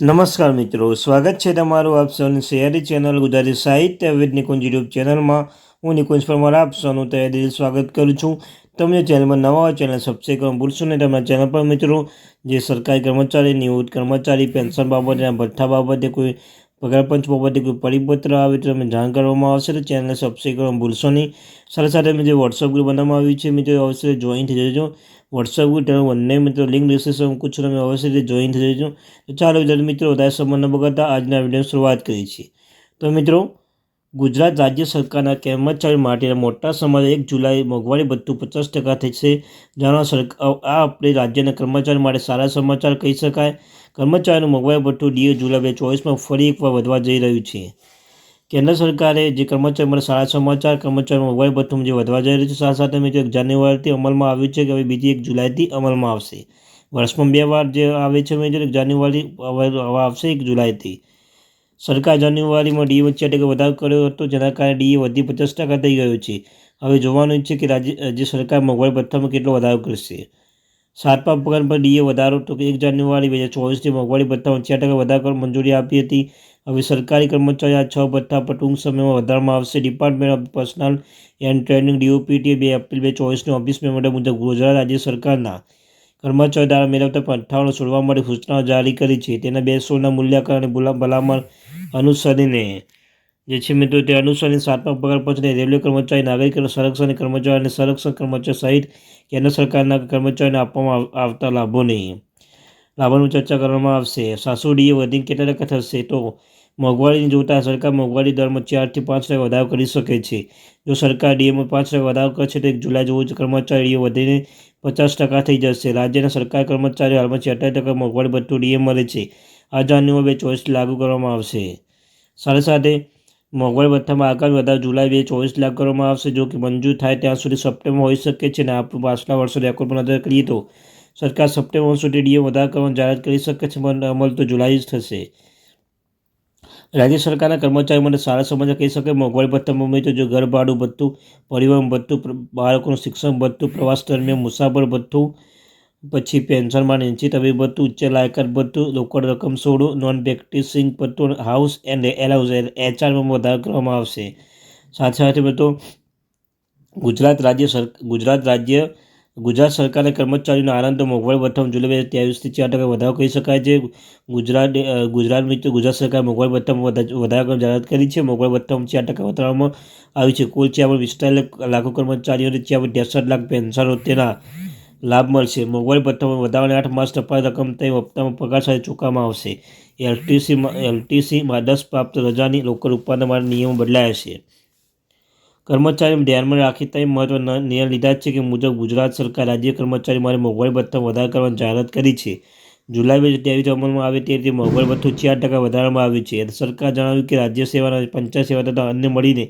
નમસ્કાર મિત્રો, સ્વાગત છે તમારું આપ સૌની શહેરી ચેનલ ગુજરાતી સાહિત્ય વિદ નિકુંજ યુટ્યુબ ચેનલમાં. હું નિકુંજ પરમાર, આપ સૌનું તહેદીલ સ્વાગત કરું છું. તમને ચેનલમાં નવા ચેનલ સબસ્ક્રાઈબ કરવાનું ભૂલશો નહીં. તમારા ચેનલ પર મિત્રો, જે સરકારી કર્મચારી, નિવૃત્ત કર્મચારી, પેન્શન બાબતે ભથ્થા બાબતે કોઈ પગાર પંચ બાબતે કોઈ પરિપત્ર આવે તો તમને જાણ કરવામાં આવશે તો ચેનલને સબસ્ક્રાઈબ કરવા ભૂલશો નહીં. સાથે સાથે મેં જે વોટ્સઅપ ગ્રુપ બનાવવામાં આવ્યું છે, મિત્રો અવશ્ય જોઈન થઈ જજો. વોટ્સઅપ ગ્રુપ તેનો બંને, મિત્રો લિંક ડિસ્ક્રિપ્શન મૂકું છું, તમે અવશ્ય રીતે જોઈન થઈ જજો. તો ચાલો, વિદ્યાર્થી મિત્રો, વધારે સંબંધ બગાડતા આજના વીડિયો શરૂઆત કરીએ છીએ. તો મિત્રો ગુજરાત રાજ્ય સરકારના કર્મચારી માટે મોટા સમાજ એક જુલાઈ મોંઘવારી ભથ્થું પચાસ ટકા થશે જાણવા સરકાર આ આપણે રાજ્યના કર્મચારી માટે સારા સમાચાર કહી શકાય. કર્મચારીનું મોંઘવારી ભથ્થું ડીએ જુલાઈ બે ચોવીસમાં ફરી એકવાર વધવા જઈ રહ્યું છે. કેન્દ્ર સરકારે જે કર્મચારી માટે સારા સમાચાર કર્મચારી મોંઘવારી ભથ્થું જે વધવા જઈ રહ્યું છે, સાથે સાથે મેં એક જાન્યુઆરીથી અમલમાં આવ્યું છે કે હવે બીજી એક જુલાઈથી અમલમાં આવશે. વર્ષમાં બે વાર જે આવે છે મેં એક જાન્યુઆરી આવશે એક જુલાઈથી. સરકાર જાન્યુઆરીમાં ડી વચ્ચે ટકા વધારો કર્યો હતો, જેના કારણે ડી વધી પચાસ ટકા થઈ ગયો છે. હવે જોવાનું છે કે રાજ્ય સરકાર મોંઘવારી ભથ્થામાં કેટલો વધારો કરશે. સાતમા પગાર પર ડીએ વધારો તો એક જાન્યુઆરી બે હજાર ચોવીસથી મોંઘવારી ભથ્થામાં છ ટકા વધારો મંજૂરી આપી હતી. હવે સરકારી કર્મચારી આ છ ભથ્થા પર ટૂંક સમયમાં વધારવામાં આવશે. Department of personnel and training DOPT બે એપ્રિલ બે ચોવીસની ઓફિસ મેમોન્ડર મુજબ ગુજરાત રાજ્ય સરકારના કર્મચારી દ્વારા મેળવતા પંથાઓને છોડવા માટે સૂચનાઓ જારી કરી છે. તેના બે સોના મૂલ્યાંકન અને ભલામણ અનુસરીને, જે છે મિત્રો, તે અનુસરીને સાતમા પગાર પંચને રેલવે કર્મચારી નાગરિક સંરક્ષણ કર્મચારી અને સંરક્ષણ કર્મચારી સહિત કેન્દ્ર સરકારના કર્મચારીને આપવામાં આવતા લાભોની લાભોની ચર્ચા કરવામાં આવશે. સાસુ ડીએ વધીને કેટલા ટકા થશે તો મોંઘવારીને જોતા સરકાર મોંઘવારી દરમાં ચારથી પાંચ ટકા વધારો કરી શકે છે. જો સરકાર ડીએમાં પાંચ ટકા વધારો કરશે તો એક જુલાઈ જેવું કર્મચારી ડીએ વધીને પચાસ ટકા થઈ જશે. રાજ્યના સરકાર કર્મચારીઓ હાલમાં છેતાલીસ ટકા મોંઘવારી ભથ્થું ડીએ મળે છે. આ જાન્યુઆરી બે ચોવીસ લાગુ કરવામાં આવશે. સાથે સાથે મોંઘવારી ભથ્થામાં આગામી વધારો જુલાઈ બે ચોવીસ લાગુ કરવામાં આવશે. જો કે મંજૂર થાય ત્યાં સુધી સપ્ટેમ્બર હોઈ શકે છે અને આપણું પાછલા વર્ષો રેકોર્ડ પર નજર કરીએ તો સરકાર સપ્ટેમ્બર સુધી ડીએમ વધારો કરવાની જાહેરાત કરી શકે છે. પણ અમલ તો જુલાઈ જ થશે. રાજ્ય સરકારના કર્મચારીઓ માટે સારા સમાચાર કહી શકે, મોંઘવારી ભથ્થામાં ઉમેર જો ઘર ભાડું ભથ્થું, પરિવહન ભથ્થું બાળકોનું શિક્ષણ ભથ્થું, પ્રવાસ દરમિયાન મુસાફર ભથ્થું, પછી પેન્શનમાં નીચી તબીબ ભથ્થું, ઉચ્ચ લાયકાત ભથ્થું, રોકડ રકમ સોડું નોન પ્રેક્ટિસિંગ ભથ્થું હાઉસ એન્ડ એલાઉઝ એચઆરમાં વધારો કરવામાં આવશે. સાથે સાથે બધું ગુજરાત રાજ્ય સર, ગુજરાત રાજ્ય ગુજરાત સરકારે કર્મચારીનો આનંદ મોંઘવારી ભથ્થામાં જુલાઈ બે હજાર ચાર ટકા વધારો કહી શકાય છે. ગુજરાત ગુજરાત મિત્રો ગુજરાત સરકાર મોંઘવારી ભથ્થામાં વધારો જાહેરાત કરી છે. મોંઘવારી ભથ્થામાં ચાર ટકા વધારવામાં આવી છે. કુલ ચાર પિસ્તાલીસ લાખો કર્મચારીઓને ચાર ત્રેસઠ લાખ પેન્શનો તેના લાભ મળશે. મોંઘવારી ભથ્થામાં વધારાની આઠ માસ ટપાલ રકમ તે હપ્તામાં પગાર સાથે ચૂકવવામાં આવશે. એલટીસીમાં એલટીસીમાં દસ પ્રાપ્ત રજાની લોકલ ઉત્પાદન નિયમો બદલાયા છે. કર્મચારીને ધ્યાનમાં રાખી તે મહત્વના નિર્ણય લીધા છે કે મુજબ ગુજરાત સરકાર રાજ્ય કર્મચારી માટે મોંઘવારી ભથ્થા વધારા કરવાની જાહેરાત કરી છે. જુલાઈ બે હજાર ત્રેવીસ અમલમાં આવે તે રીતે મોંઘવારી ભથ્થું ચાર ટકા વધારવામાં આવ્યું છે. સરકાર જણાવ્યું કે રાજ્ય સેવાના પંચાયત સેવા તથા અન્ય મળીને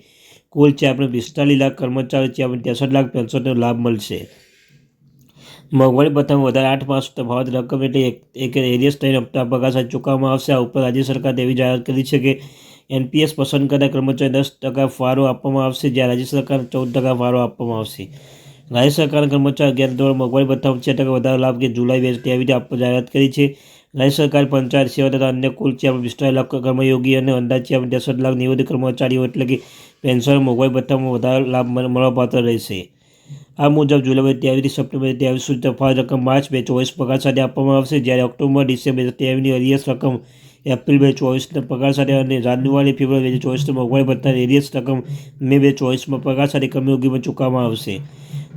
કુલ છે આપણે પિસ્તાલીસ લાખ કર્મચારીઓ આપણે ત્રેસઠ લાખ પેન્શનનો લાભ મળશે. મોંઘવારી ભથ્થામાં વધારે આઠ માસ તફાવત રકમ એટલે એક એરિયસ થઈને હપ્તા પગાર સાથે ચૂકવવામાં આવશે. આ ઉપર રાજ્ય સરકાર એવી જાહેરાત કરી છે કે એનપીએસ પસંદ કરતા કર્મચારી દસ ટકા ફાળો આપવામાં આવશે જ્યારે રાજ્ય સરકારને ચૌદ ટકા ફાળો આપવામાં આવશે. રાજ્ય સરકારના કર્મચારી અગિયાર ધોરણ મોંઘવારી ભથ્થામાં છ ટકા વધારો લાભ કે જુલાઈ બે હજાર આપવા જાહેરાત કરી છે. રાજ્ય સરકાર પંચાયત સેવા તથા અન્ય કુલ ચાર વિસ્તાર લાખ કર્મયોગી અને અંદાજ ત્રેસઠ લાખ નિવૃત્ત કર્મચારીઓ એટલે કે પેન્શન મોંઘવારી ભથ્થામાં વધારો લાભ મળવાપાત્ર રહેશે. આ મુજબ જુલાઈ ત્રેવીસથી સપ્ટેમ્બર ત્રેવીસ સુધી તફાવત રકમ માર્ચ બે ચોવીસ પગાર સાથે આપવામાં આવશે, જ્યારે ઓક્ટોબર, ડિસેમ્બર ત્રેવીસની અરિયસ રકમ એપ્રિલ બે ચોવીસના પગાર સાથે અને જાન્યુઆરી, ફેબ્રુઆરી બે ચોવીસના મોંઘવારી ભથ્થા એરિયસ રકમ મે બે ચોવીસમાં પગાર સાથે કર્મયોગીમાં ચૂકવવામાં આવશે.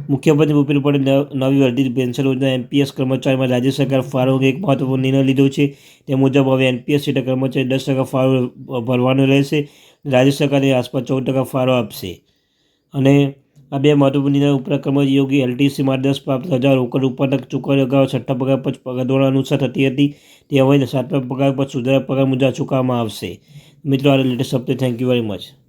મુખ્યમંત્રી ભૂપેન્દ્ર પટેલ નવી વર્ધિત પેન્શન યોજના એનપીએસ કર્મચારીમાં રાજ્ય સરકાર ફાળો એક મહત્વપૂર્ણ નિર્ણય લીધો છે. તે મુજબ હવે એનપીએસ સીટે કર્મચારી દસ ટકા ફાળો ભરવાનો રહેશે. રાજ્ય સરકારની આસપાસ ચૌદ ટકા ફાળો આપશે. અને આ બે મહત્વપૂર્ણ નિર્ણય યોગી એલટીસી દસ પ્રાપ્ત હજાર રોકડ ઉત્પાદક ચૂકવણી અગાઉ છઠ્ઠા પગાર પર પગાર ધોરણ અનુસાર થતી હતી. તે હવે સાતમા પગાર પર સુધારા પગાર મુજબ ચૂકવવામાં આવશે. મિત્રો, આ latest update thank you very much